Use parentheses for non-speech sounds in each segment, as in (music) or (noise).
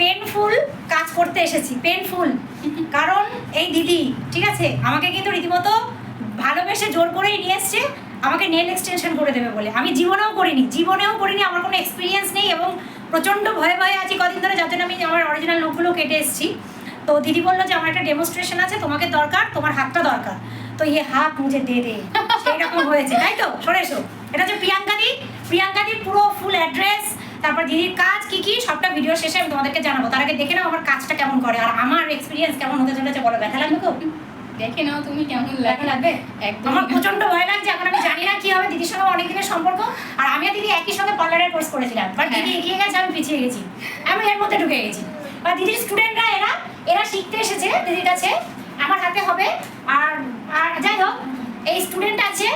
Painful কাজ করতে এসেছি পেনফুল কারণ এই দিদি, ঠিক আছে? আমাকে কিন্তু রীতিমতো ভালোবেসে জোর করেই নিয়ে এসছে, আমাকে নেল এক্সটেনশন করে দেবে বলে। আমি জীবনেও করিনি জীবনেও করিনি, আমার কোনো এক্সপিরিয়েন্স নেই এবং প্রচণ্ড ভয়ে ভয়ে আছি কদিন ধরে যার জন্য আমি আমার অরিজিনাল লোকগুলো কেটে এসেছি। তো দিদি বলল যে, আমার একটা ডেমনস্ট্রেশন আছে, তোমাকে দরকার, তোমার হাতটা দরকার। তো ইয়ে হাত মুঝে দে দে সেই রকম হয়েছে, তাই তো? সরে এসো। এটা হচ্ছে প্রিয়াঙ্কা দি প্রিয়াঙ্কা দির পুরো ফুল অ্যাড্রেস তারপর দিদির কাজ কি কি সবটা ভিডিও শেষে আমি তোমাদেরকে জানাব। তার আগে দেখে নাও আমার কাজটা কেমন করে আর আমার এক্সপিরিয়েন্স কেমন হতে চলেছে বলো ব্যথা লাগবে তো দেখে নাও তুমি কেমন লাগবে? একদম আমার প্রচণ্ড ভয় লাগছে এখন আমি জানি না কি হবে দিদির সঙ্গে অনেক দিনের সম্পর্ক আর আমি দিদি একই সঙ্গে পার্লারের কোর্স করেছিলাম। বাট দিদি হ্যাঁ। এগিয়ে গেছে আমি পিছিয়ে গেছি। আমি এর মধ্যে ঢুকে গেছি। বা দিদির স্টুডেন্টরা এরা এরা শিখতে এসেছে দিদির কাছে আমার হাতে হবে। আর আর যাই হোক এই স্টুডেন্ট আছে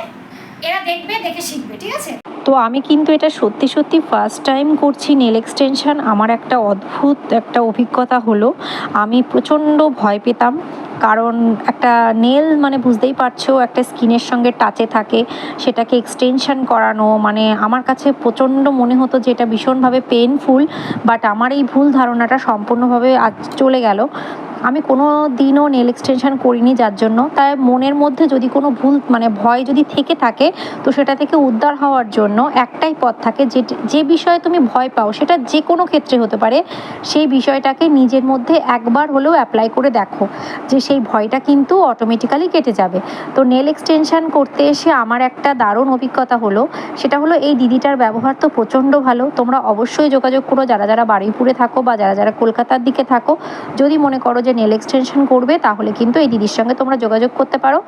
এরা দেখবে দেখে শিখবে ঠিক আছে? তো আমি কিন্তু এটা সত্যি সত্যি ফার্স্ট টাইম করছি নেল এক্সটেনশন আমার একটা অদ্ভুত একটা অভিজ্ঞতা হলো। আমি প্রচণ্ড ভয় পেতাম। কারণ একটা নেল মানে বুঝতেই পারছ, একটা স্কিনের সঙ্গে টাচে থাকে, সেটাকে এক্সটেনশন করানো মানে আমার কাছে প্রচণ্ড মনে হতো যে এটা ভীষণভাবে পেনফুল বাট আমার এই ভুল ধারণাটা সম্পূর্ণভাবে আজ চলে গেল। আমি কোনো দিনও নেল এক্সটেনশান করিনি যার জন্য। তাই মনের মধ্যে যদি কোনো ভুল মানে ভয় যদি থেকে থাকে, তো সেটা থেকে উদ্ধার হওয়ার জন্য একটাই পথ থাকে যে যে বিষয়ে তুমি ভয় পাও, সেটা যে কোনো ক্ষেত্রে হতে পারে, সেই বিষয়টাকে নিজের মধ্যে একবার হলেও অ্যাপ্লাই করে দেখো যে সেই ভয়টা কিন্তু অটোমেটিক্যালি কেটে যাবে। তো নেল এক্সটেনশান করতে এসে আমার একটা দারুণ অভিজ্ঞতা হলো, সেটা হলো এই দিদিটার ব্যবহার তো প্রচণ্ড ভালো। তোমরা অবশ্যই যোগাযোগ করো, যারা যারা বারুইপুরে থাকো বা যারা যারা কলকাতার দিকে থাকো। যদি মনে করো যে নেল এক্সটেনশন করবে তাহলে কিন্তু এই দিদির সঙ্গে তোমরা যোগাযোগ করতে পারো।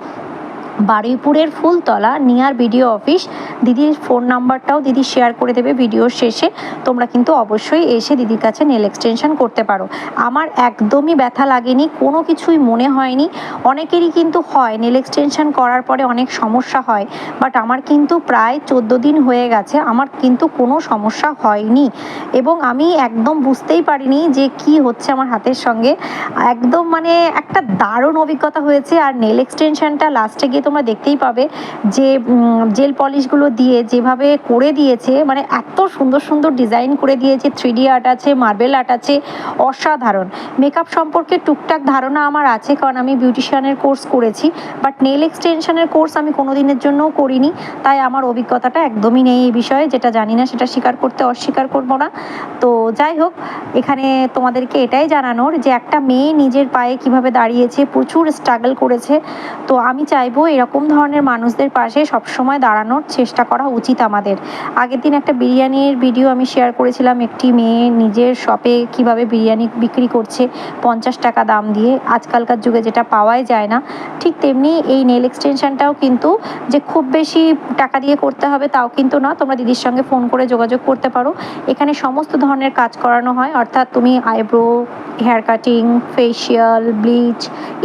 বারুইপুরের ফুলতলা নিয়ার বিডিও অফিস। দিদির ফোন নাম্বারটাও দিদি শেয়ার করে দেবে ভিডিওর শেষে। তোমরা কিন্তু অবশ্যই এসে দিদির কাছে নেল এক্সটেনশন করতে পারো। আমার একদমই ব্যথা লাগেনি, কোনো কিছুই মনে হয়নি। অনেকেরই কিন্তু হয় নেল এক্সটেনশন করার পরে অনেক সমস্যা হয়। বাট আমার কিন্তু প্রায় চোদ্দ দিন হয়ে গেছে, আমার কিন্তু কোনো সমস্যা হয়নি। এবং আমি একদম বুঝতেই পারিনি যে কি হচ্ছে আমার হাতের সঙ্গে। একদম মানে একটা দারুণ অভিজ্ঞতা হয়েছে, আর নেল এক্সটেনশনটা লাস্টে গিয়ে তোমরা দেখতেই পাবে যে জেল পলিশগুলো দিয়ে যেভাবে করে দিয়েছে মানে এত সুন্দর সুন্দর ডিজাইন করে দিয়েছে থ্রি আর্ট আছে মার্বেল আর্ট আছে, অসাধারণ। মেকআপ সম্পর্কে টুকটাক ধারণা আমার আছে, কারণ আমি বিউটিশিয়ানের কোর্স করেছি বাট নেল এক্সটেনশনের কোর্স আমি কোনো দিনের জন্যও করিনি, তাই আমার অভিজ্ঞতাটা একদমই নেই এই বিষয়ে, যেটা জানি না, সেটা স্বীকার করতে অস্বীকার করব না। তো যাই হোক, এখানে তোমাদেরকে এটাই জানানোর যে একটা মেয়ে নিজের পায়ে কীভাবে দাঁড়িয়েছে, প্রচুর স্ট্রাগল করেছে, তো আমি চাইব এরকম ধরনের মানুষদের পাশে সবসময় দাঁড়ানোর চেষ্টা করা উচিত আমাদের। আগের দিন একটা বিরিয়ানির ভিডিও আমি শেয়ার করেছিলাম, একটি মেয়ে নিজের শপে কীভাবে বিরিয়ানি বিক্রি করছে পঞ্চাশ টাকা দাম দিয়ে। আজকালকার যুগে যেটা পাওয়াই যায় না। ঠিক তেমনি এই নেল এক্সটেনশনটাও কিন্তু যে খুব বেশি টাকা দিয়ে করতে হবে তাও কিন্তু না। তোমরা দিদির সঙ্গে ফোন করে যোগাযোগ করতে পারো। এখানে সমস্ত ধরনের কাজ করানো হয়। অর্থাৎ তুমি eyebrow hair cutting facial bleach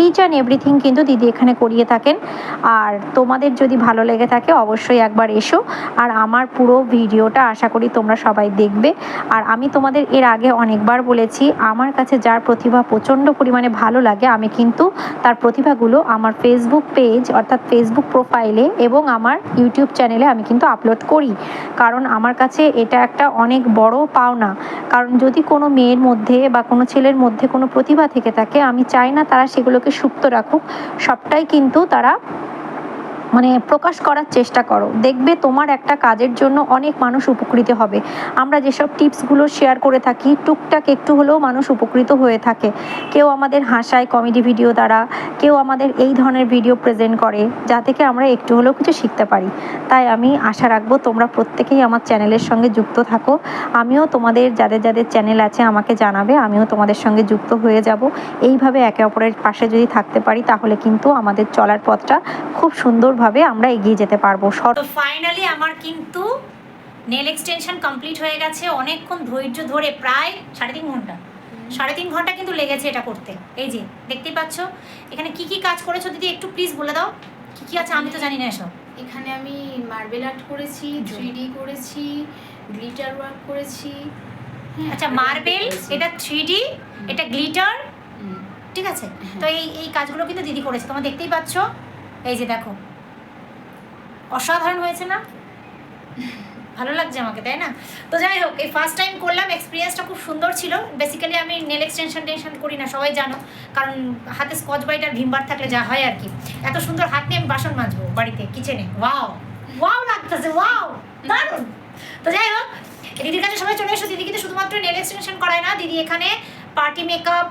each and everything কিন্তু দিদি এখানে করিয়ে থাকেন। আর তোমাদের যদি ভালো লেগে থাকে অবশ্যই একবার এসো। আর আমার পুরো ভিডিওটা আশা করি তোমরা সবাই দেখবে। আর আমি তোমাদের এর আগে অনেকবার বলেছি, আমার কাছে যার প্রতিভা প্রচণ্ড পরিমাণে ভালো লাগে, আমি কিন্তু তার প্রতিভাগুলো আমার ফেসবুক পেজ অর্থাৎ ফেসবুক প্রোফাইলে এবং আমার ইউটিউব চ্যানেলে আমি কিন্তু আপলোড করি। কারণ আমার কাছে এটা একটা অনেক বড় পাওনা। কারণ যদি কোনো মেয়ের মধ্যে বা কোনো ছেলের মধ্যে কোনো প্রতিভা থেকে থাকে, আমি চাই না তারা সেগুলোকে সুপ্ত রাখুক। সবটাই কিন্তু তারা মানে প্রকাশ করার চেষ্টা করো। দেখবে তোমার একটা কাজের জন্য অনেক মানুষ উপকৃত হবে। আমরা যেসব টিপসগুলো শেয়ার করে থাকি, টুকটাক একটু হলেও মানুষ উপকৃত হয়ে থাকে। কেউ আমাদের হাসায় কমেডি ভিডিও দ্বারা, কেউ আমাদের এই ধরনের ভিডিও প্রেজেন্ট করে, যা থেকে আমরা একটু হলেও কিছু শিখতে পারি। তাই আমি আশা রাখব তোমরা প্রত্যেকেই আমার চ্যানেলের সঙ্গে যুক্ত থাকো। আমিও তোমাদের যাদের যাদের চ্যানেল আছে আমাকে জানাবে, আমিও তোমাদের সঙ্গে যুক্ত হয়ে যাব। এইভাবে একে অপরের পাশে যদি থাকতে পারি, তাহলে কিন্তু আমাদের চলার পথটা খুব সুন্দরভাবে আমরা এগিয়ে যেতে পারব। ফাইনালি আমার কিন্তু নেল এক্সটেনশন কমপ্লিট হয়ে গেছে। অনেকক্ষণ ধৈর্য ধরে প্রায় সাড়ে তিন ঘণ্টা। সাড়ে তিন ঘণ্টা কিন্তু লেগেছে এটা করতে। এই যে দেখতেই পাচ্ছ? এখানে কি কি কাজ করেছ দিদি? একটু প্লিজ বলে দাও। কি কি আছে? আমি তো জানি না এসব। এখানে আমি মার্বেল আর্ট করেছি থ্রি করেছি গ্লিটার ওয়ার্ক করেছি। হ্যাঁ, আচ্ছা মার্বেল এটা থ্রি ডি এটা গ্লিটার ঠিক আছে? তো এই এই কাজগুলো কিন্তু দিদি করেছে। তোমরা দেখতেই পাচ্ছ? এই যে দেখো অসাধারণ হয়েছে না? ভালো লাগছে আমাকে, তাই না? তো যাই হোক, এই ফার্স্ট টাইম করলাম এক্সপিরিয়েন্সটা খুব সুন্দর ছিল। বেসিক্যালি আমি নেল এক্সটেনশন টেনশন করি না, সবাই জানো। কারণ হাতে স্কচ বাইট আর ভিমবার থাকলে যা হয় আর কি। এত সুন্দর হাত নিয়ে আমি বাসন মাজবো বাড়িতে কিচেনে ওয়াও ওয়াও লাগতেছে ওয়াও দারুণ! তো যাই হোক দিদির কাছে সবাই চলে এসো। দিদি কিন্তু শুধুমাত্র নেল এক্সটেনশন করায় না। দিদি এখানে পার্টি মেকআপ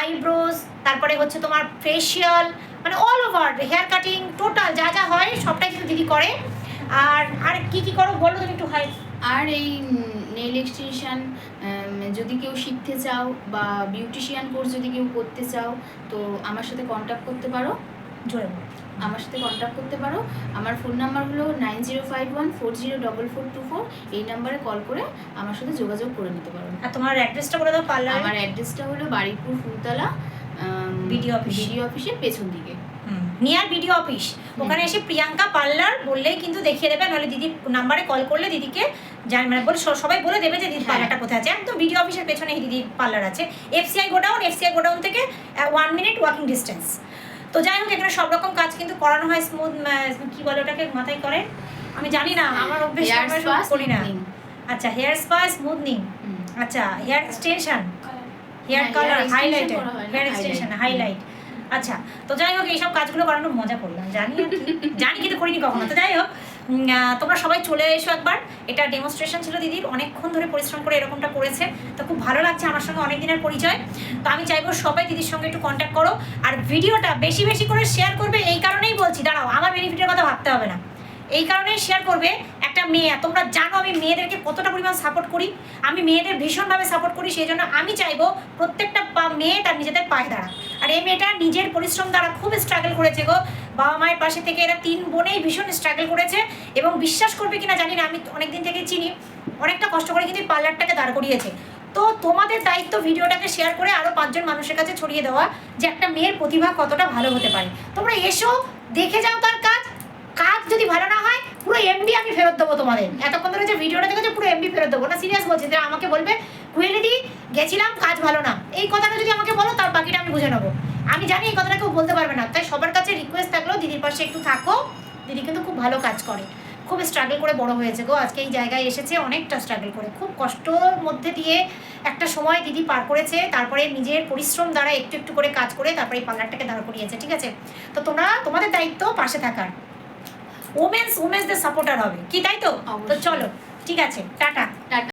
আইব্রোজ তারপরে হচ্ছে তোমার ফেশিয়াল মানে all over hair cutting total যা যা হয় সবটাই কিন্তু দিদি করে। আর আর কি কি করো বলো তুমি একটু হাই আর এই নেল এক্সটেনশন যদি কেউ শিখতে চাও বা বিউটিশিয়ান কোর্স যদি কেউ করতে চাও তো আমার সাথে কন্ট্যাক্ট করতে পারো। জোরে আমার সাথে কন্ট্যাক্ট করতে পারো। আমার ফোন নাম্বার হলো nine zero five one four zero double four two four এই নাম্বারে কল করে আমার সাথে যোগাযোগ করে নিতে পারো। আর তোমার অ্যাড্রেসটা বলে দাও পার্লার আমার অ্যাড্রেসটা হলো Baripur Fultala BDO office. BDO অফিসের পেছন দিকে। নিয়ার বিডিও অফিস ওখানে এসে প্রিয়াঙ্কা পার্লার বললেই কিন্তু দেখিয়ে দেবে নাহলে দিদির নাম্বারে কল করলে দিদিকে জান মানে বলে সবাই বলে দেবে যে দিদির হ্যাঁ। পার্লারটা কোথায় আছে। একদম বিডিও অফিসের পেছনে দিদির পার্লার আছে। এফসিআই গোডাউন এফসিআই গোডাউন থেকে ওয়ান মিনিট ওয়াকিং ডিস্টেন্স তো যাই হোক এখানে সব রকম কাজ কিন্তু করানো হয় স্মুথ কি বলে ওটাকে মাথায় করে? আমি জানি না আমার অভ্যেস হেয়ার আমরা সব করি না আচ্ছা হেয়ার স্পা স্মুথনিং আচ্ছা হেয়ার এক্সটেনশন হেয়ার হ্যাঁ, কালার হাইলাইটার হয় হেয়ার এক্সটেনশন হাইলাইট আচ্ছা তো যাই হোক এইসব কাজগুলো করানোর মজা করলাম। জানি। (laughs) জানি কিন্তু করিনি কখনো। তো যাই হোক তোমরা সবাই চলে এসো একবার। এটা ডেমনস্ট্রেশন ছিল দিদির। অনেকক্ষণ ধরে পরিশ্রম করে এরকমটা করেছে। তো খুব ভালো লাগছে আমার সঙ্গে অনেক দিনের পরিচয়। তো আমি চাইব সবাই দিদির সঙ্গে একটু কন্ট্যাক্ট করো। আর ভিডিওটা বেশি বেশি করে শেয়ার করবে এই কারণেই বলছি। দাঁড়াও আমার বেনিফিটের কথা ভাবতে হবে না। এই কারণেই শেয়ার করবে একটা মেয়ে তোমরা জানো আমি মেয়েদেরকে কতটা পরিমাণ সাপোর্ট করি। আমি মেয়েদের ভীষণভাবে সাপোর্ট করি, সেই জন্য আমি চাইব প্রত্যেকটা মেয়ে তার নিজেদের পায়ে দাঁড়া আর এই মেয়েটা নিজের পরিশ্রম দ্বারা খুব স্ট্রাগল করেছে গো। বাবা মায়ের পাশে থেকে এরা তিন বোনেই ভীষণ স্ট্রাগল করেছে এবং বিশ্বাস করবে কিনা জানি না, আমি অনেকদিন থেকে চিনি। অনেকটা কষ্ট করে কিন্তু পার্লারটাকে দাঁড় করিয়েছে। তো তোমাদের দায়িত্ব ভিডিওটাকে শেয়ার করে আরও পাঁচজন মানুষের কাছে ছড়িয়ে দেওয়া যে একটা মেয়ের প্রতিভা কতটা ভালো হতে পারে। তোমরা এসো, দেখে যাও তার যদি ভালো না হয়, পুরো এমবি আমি ফেরত দেবো তোমাদের। এতক্ষণ ধরে যে ভিডিওটা দেখেছ, পুরো এমবি ফেরত দেবো। না সিরিয়াস বলছি যে আমাকে বলবে কুয়েলিদি গেছিলাম, কাজ ভালো না। এই কথাটা যদি আমাকে বলো, তার বাকিটা আমি বুঝে নেব। আমি জানি এই কথাটা কেউ বলতে পারবে না। তাই সবার কাছে রিকোয়েস্ট থাকলেও দিদির পাশে একটু থাকো। দিদি কিন্তু খুব ভালো কাজ করে। খুব স্ট্রাগল করে বড় হয়েছে গো। আজকে এই জায়গায় এসেছে, অনেকটা স্ট্রাগল করে। খুব কষ্টর মধ্যে দিয়ে একটা সময় দিদি পার করেছে, তারপরে নিজের পরিশ্রম দ্বারা একটু একটু করে কাজ করে, তারপরে এই পার্লারটাকে দাঁড় করিয়েছে, ঠিক আছে? তো তোমরা, তোমাদের দায়িত্ব পাশে থাকার। ওমেন্স ওমেন্সদের সাপোর্টার হবে। কি তাই তো? তো চলো ঠিক আছে টাটা টাটা।